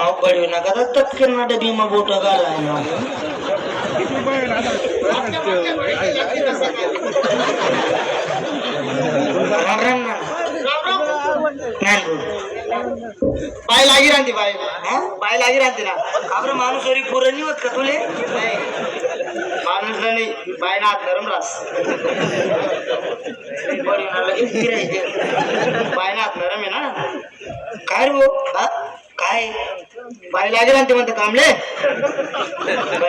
अहो पडवी नका तर तत्केल ना डबीमा बोट घालाय ना पाय लागी राहते बाय हा? पाय लागी राहते ना आपलं माणूस वरी पुरं नाही होत का तुले माणूस नाही बाय ना हात नरम रास बाय ना हात नरम आहे ना काय रे काय बाई लागेल आणि ते म्हणते कामले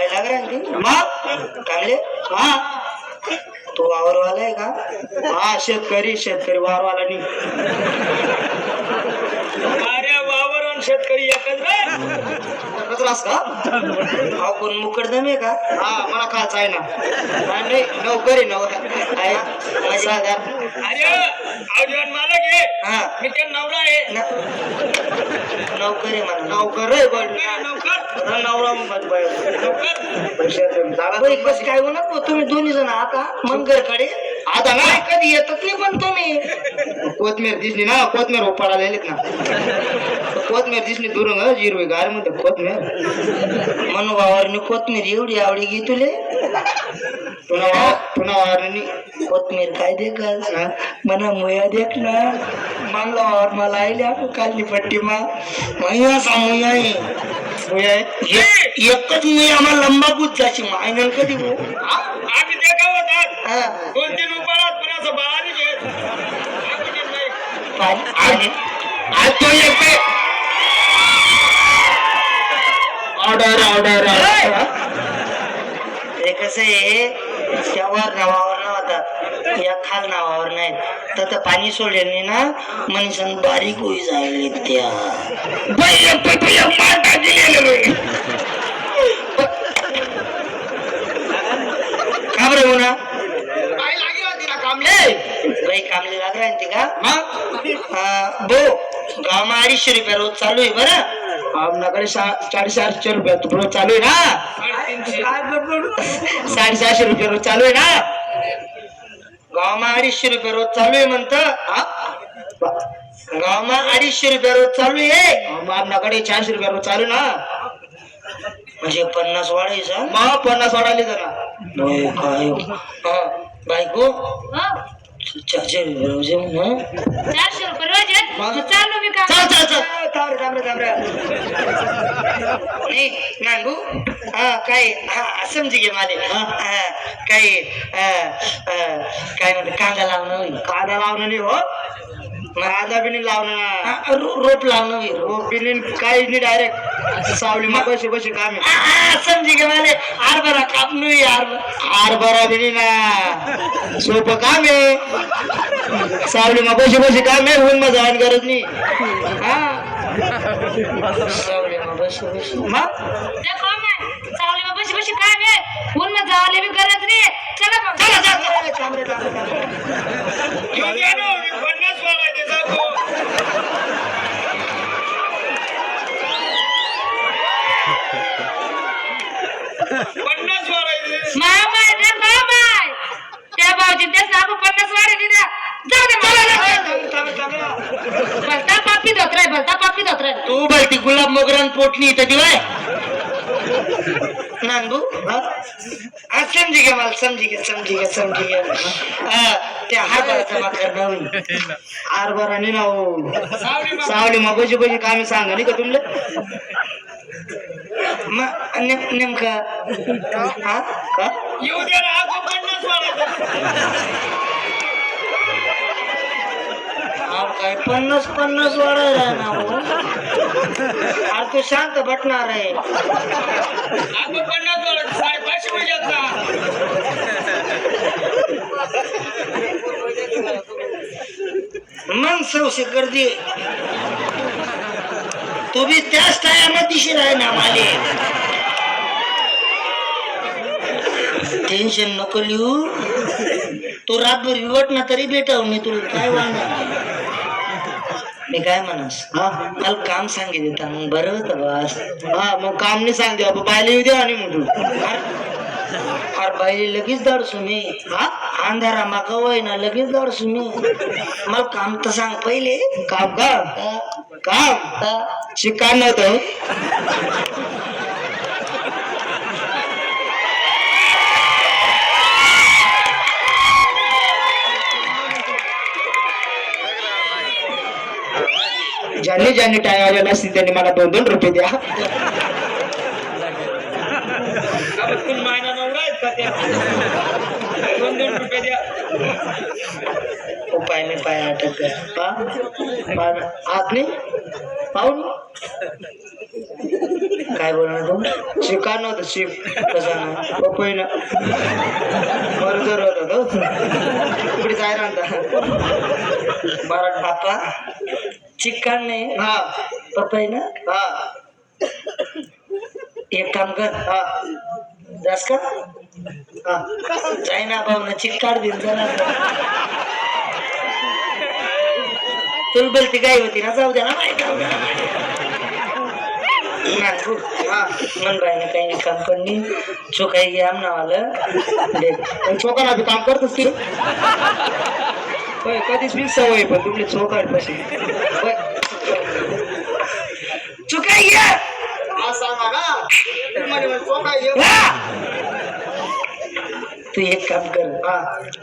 लागेल आणि मग कामले हा तो वावरवाला आहे का? हा शेतकरी शेतकरी वारवाला नाही. शेतकरी एकच कचरास का? हा कोण मुकडदम आहे का? हा मला खायचं आहे ना. नाही नोकरी नोकर आहे अरे मला हा. मी ते नवरा आहे. नोकरी म्हणा नोकर आहे बड नोकर. नवरा काय भाऊ? तुम्ही दोन्ही जण आता. मंगरकडे. आता ना? कधी येतात नाही पण तुम्ही. कोथमीर दिसली ना कोथमीर उपाडा लिहिलेत ना. कोथमीर दिसली दुरून हिरवी गारमध्ये कोथमीर. म्हणून वावरने कोथमीर एवढी आवडी घे तुले. पुन्हा पुन्हा वारणी कोथमीर काय दे का मना मुया देख ना. मानला वावर मला आईले आपण कालनी पट्टी मा. मैया सा मुया आहे. मुया एकच मुया आम्हाला लंबा बुत जाशी. मायनल कधी? आम्ही देखावत दोन तीन असं बारीक आहे तो ऑर्डर ऑर्डर ते कसं आहे? त्यावर नावावर नव्हता या खाल नावावर नाही. तर पाणी सोडल्याने ना मनुष्यान बारीक होई जाईल त्या का बरं हो ना काय लागी राहते ना कामले बाई कामले लाग राहते का मग हा, बो गावमा अडीचशे रुपये रोज चालू आहे बरं? चाळीस आठशे रुपये रोज चालू आहे ना? साडेसहाशे रुपये रोज चालू आहे ना? गावमा अडीचशे रुपये रोज चालू आहे म्हणत गावमा अडीचशे रुपये रोज चालू आहे? आपल्याकडे चारशे रुपये रोज चालू ना? म्हणजे पन्नास वाढायचा मग पन्नास वाढाली जरा. हो. बायको? चारशे रुपये रोज. चारशे रुपये चाललो मी का चल चल चल. थांब थांब थांब. नाही हा काय हा समजी घे माले. हा. काय अं, अं, काय म्हणते कांदा लावणं कांदा लावणं नाही हो. कांदा बी नाही लावणं. ना हा, रो- रोप लावणं होईल रोप. बी नाही काही नाही डायरेक्ट सावली मग बशी बशी काम समजी घे माले. हरभरा कापणं होईल हरभरा. हरभरा बी नाही ना. सोपं काम आहे. सावली मग बशी बशी काम आहे होऊन मग जायला गरज नाही. हा. सावली मग बशी बशी. मग देखो मैं चावली में बशी बशी ऊन जावले भी गरज नाही. चला मग. चला, चला, चला. घेऊन या ना, मी पन्नास वाढायचे जातो. पन्नास वाढायचे. रे माय माय त्या भाऊजी तेच आपण पन्नास वाढे दिल्या जाऊ दे मला. भलता पापी धोत्राय भलता पापी धोत्राय. तू बाई गुलाब मोगरान पोटणी इथं दिवाय. नांदू? हा? हा, समजी घ्या मला समजी घ्या समजी घ्या समजी घ्या हा, हाताला जमा करणं होईल हरभरा ना हो सावली मग बशी बशी काम सांगा नाही का तुमले? मग नेम- नेमकं? हा का? येऊ द्या ना आपण पन्नास वाढायचे हा, काय पन्नास पन्नास वाढायला ना अरे तू शांत बटणार आहे. आपण पन्नास साडेपाचशे मग सौशे गर्दी. तू बी त्याच टायमा दिशी राह ना माले? टेन्शन नको लिहू. तू रातभर विवट ना तरी भेटाव मी तुला काय वांधा मी काय म्हणस? हा? मला काम सांगितलं मग बरं होतं बस. हा मग काम नाही सांगते बाबा बायला येऊ द्या आणि म्हणतो अरे बाई लगेच दडसू मी. हा? अंधारा माका वय ना लगेच दडसू मी. मला काम तर सांग पहिले. काम का? काम. चिकान नव्हतं? ज्यांनी ज्यांनी टाइम आलेला असतील त्यांनी मला दोन दोन रुपये द्या दोन दोन रुपये द्या पाय नाही पाय अटक हात नाही पाहून काय बोलणार तू चिकान नव्हतं शिव कसा ना पपई ना बरोबर होता तो इकडे जायला बरं बापा चिकन नाही हा. पपई ना? हा. एक काम कर. हा. जास का? हा. जाई ना भाऊ ना चिक्कार दिन जरा तुला बोलती काय होती ना जाऊ द्या ना बाई, जाऊ द्या ना बाई. ना, तू, हा. मन बाई ना काही काम करणी चुकाई घ्या आमनावालं देख पण चोकाला बी काम करतोस रे? होय कधीच मी सवय पण तुमची चोकाड कशी. चुकाई घ्या हा तू एक काम कर.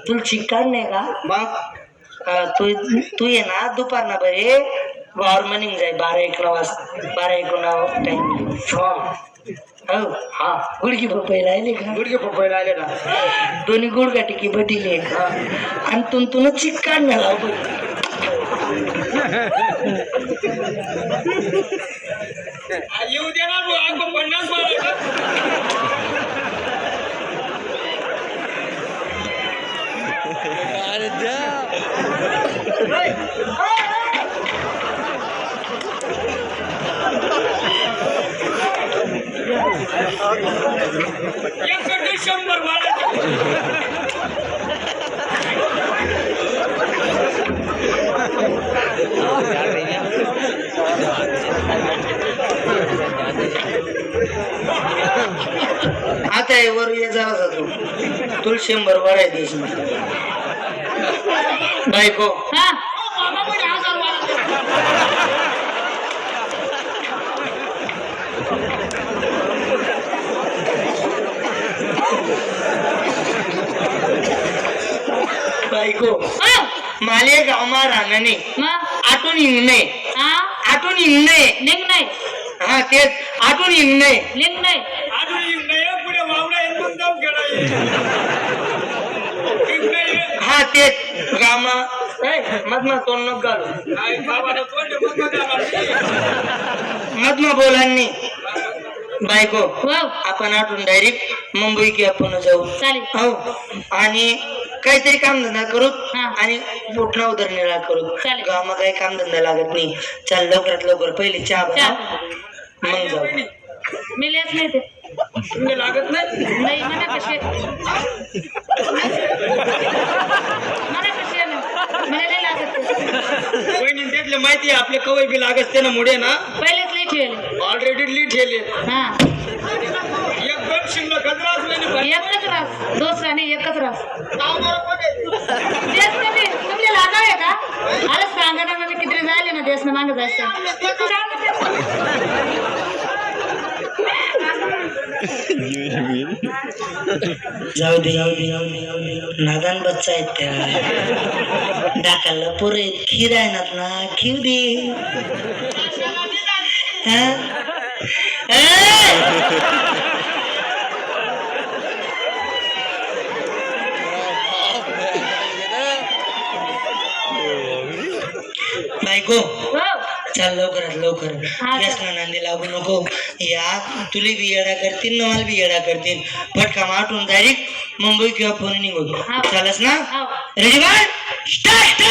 तुला चिकन नाही का? मग? तू तू ये ना दुपार ना बरे. वावर मनिंग जाय बारा एक वाज बारा एक टाइम हा. हो. हा गुडकी पपई राहिले का? गुडघे पपई आले ना. दोन्ही गुडगा टिकी बटिले. हा. आणि तुम तुला चिक्कान ना लाव बघ. आ, येऊ दे ना पन्नास मारा एक करते शंभर मारा आता आहे वर ये जरा तू. तुला शंभर वर आहे देश बायको. हा. बायको. हा. माले गावमा मग आटून येऊ नये हा. आटून येऊ नये लिंग नाही हा तेच. आटून येऊ नये लिंग नाही अजून येऊ नये पुढे वावडा मग जाऊ नये हा तेच. गामा. मधमा तोंड नको घालू. मधमा बोलांनी बायको हो. आपण आठवून डायरेक्ट मुंबई की आपण जाऊ. चालेल. हो. आणि काहीतरी काम धंदा करू हा. आणि पोटणा उदरनिर्वाह करू. चालेल. गावात काही काम धंदा लागत नाही. चल लवकरात लवकर पहिले चहा मग जाऊ. मी लेच नाही ते लागत नाही? नाही मला लागत. ते. वहिनी त्यातले माहिती आहे आपले कवय बी लागत ते ना मुडे ना. पहिलेच ठेवले. ऑलरेडी लीट ठेले हा एक दोन शिंगलं खतरा असल्याने एकच रास दुसरा म्हणजे लागाव आहे का? अरे सांगा ना म्हणजे किती झाले ना देश मागे जाऊ दे जाऊ दे जाऊ दे जाऊ दे नागान बच्चा आहेत त्या. डाकाला पोरं आहेत. खीर आहे ना ना खीर दे. हा? बायको हो. चाल लवकरात लवकर. ना नांदी लागू नको. या तुले बी येडा करतील ना मला बी येडा करतील. पटका माटून डायरेक्ट मुंबई किंवा पुणे निघू हा. चालस ना? Ready one start